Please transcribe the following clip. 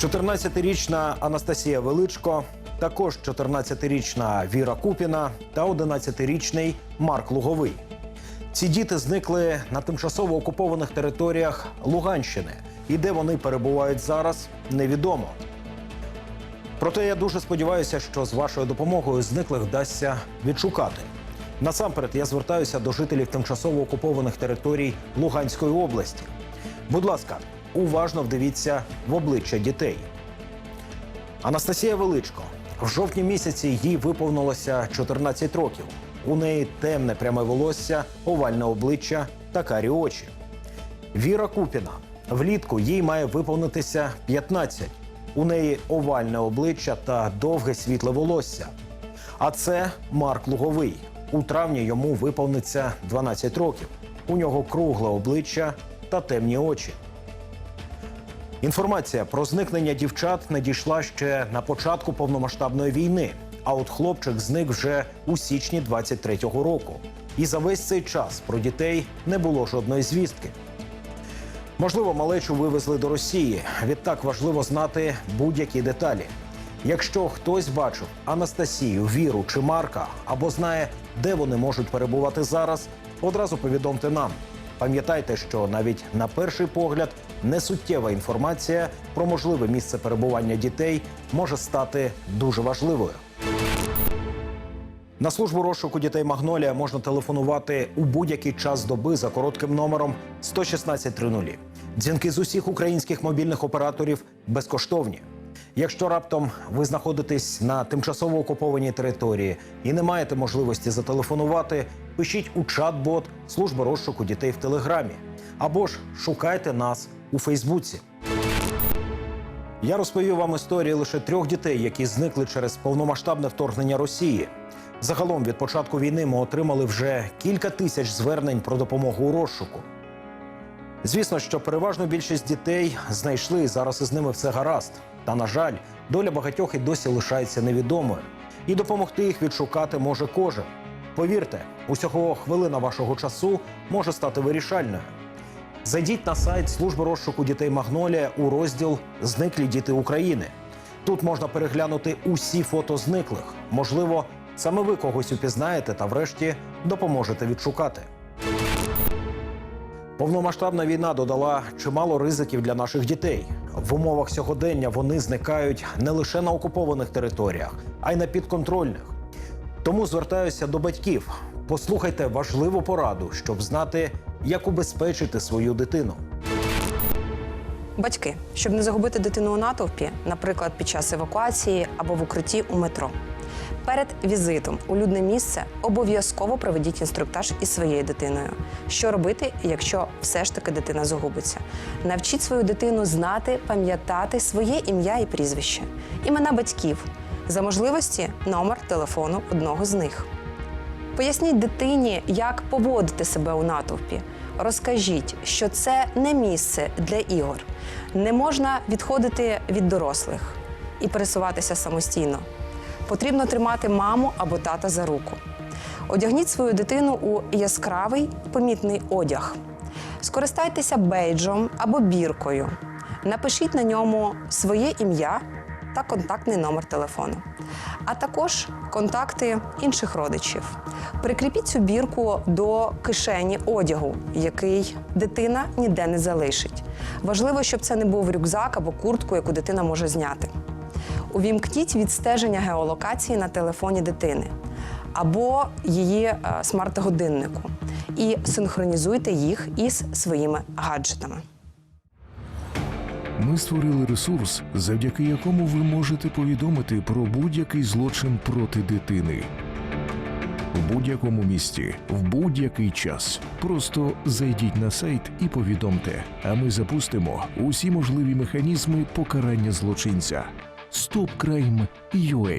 14-річна Анастасія Величко, також 14-річна Віра Купіна та 11-річний Марк Луговий. Ці діти зникли на тимчасово окупованих територіях Луганщини, і де вони перебувають зараз, невідомо. Проте я дуже сподіваюся, що з вашою допомогою зниклих вдасться відшукати. Насамперед я звертаюся до жителів тимчасово окупованих територій Луганської області. Будь ласка, уважно вдивіться в обличчя дітей. Анастасія Величко. В жовтні місяці їй виповнилося 14 років. У неї темне пряме волосся, овальне обличчя та карі очі. Віра Купіна. Влітку їй має виповнитися 15. У неї овальне обличчя та довге світле волосся. А це Марк Луговий. У травні йому виповниться 12 років. У нього кругле обличчя та темні очі. Інформація про зникнення дівчат надійшла ще на початку повномасштабної війни. А от хлопчик зник вже у січні 23-го року. І за весь цей час про дітей не було жодної звістки. Можливо, малечу вивезли до Росії. Відтак важливо знати будь-які деталі. Якщо хтось бачив Анастасію, Віру чи Марка або знає, де вони можуть перебувати зараз, одразу повідомте нам. Пам'ятайте, що навіть на перший погляд несуттєва інформація про можливе місце перебування дітей може стати дуже важливою. На службу розшуку дітей Магнолія можна телефонувати у будь-який час доби за коротким номером 11630. Дзвінки з усіх українських мобільних операторів безкоштовні. Якщо раптом ви знаходитесь на тимчасово окупованій території і не маєте можливості зателефонувати, пишіть у чат-бот служби розшуку дітей в Телеграмі або ж шукайте нас у Фейсбуці. Я розповів вам історії лише трьох дітей, які зникли через повномасштабне вторгнення Росії. Загалом від початку війни ми отримали вже кілька тисяч звернень про допомогу у розшуку. Звісно, що переважну більшість дітей знайшли і зараз із ними все гаразд. Та на жаль, доля багатьох і досі лишається невідомою. І допомогти їх відшукати може кожен. Повірте, усього хвилина вашого часу може стати вирішальною. Зайдіть на сайт служби розшуку дітей Магнолія у розділ Зниклі діти України. Тут можна переглянути усі фото зниклих. Можливо, саме ви когось упізнаєте та, врешті, допоможете відшукати. Повномасштабна війна додала чимало ризиків для наших дітей. В умовах сьогодення вони зникають не лише на окупованих територіях, а й на підконтрольних. Тому звертаюся до батьків. Послухайте важливу пораду, щоб знати, як убезпечити свою дитину. Батьки, щоб не загубити дитину у натовпі, наприклад, під час евакуації або в укритті у метро. Перед візитом у людне місце обов'язково проведіть інструктаж із своєю дитиною. Що робити, якщо все ж таки дитина загубиться? Навчіть свою дитину знати, пам'ятати своє ім'я і прізвище, імена батьків, за можливості номер телефону одного з них. Поясніть дитині, як поводити себе у натовпі. Розкажіть, що це не місце для ігор. Не можна відходити від дорослих і пересуватися самостійно. Потрібно тримати маму або тата за руку. Одягніть свою дитину у яскравий помітний одяг. Скористайтеся бейджом або біркою. Напишіть на ньому своє ім'я та контактний номер телефону, а також контакти інших родичів. Прикріпіть цю бірку до кишені одягу, який дитина ніде не залишить. Важливо, щоб це не був рюкзак або куртку, яку дитина може зняти. Увімкніть відстеження геолокації на телефоні дитини або її е, смарт-годиннику і синхронізуйте їх із своїми гаджетами. Ми створили ресурс, завдяки якому ви можете повідомити про будь-який злочин проти дитини. В будь-якому місті, в будь-який час. Просто зайдіть на сайт і повідомте, а ми запустимо усі можливі механізми покарання злочинця. StopCrime.ua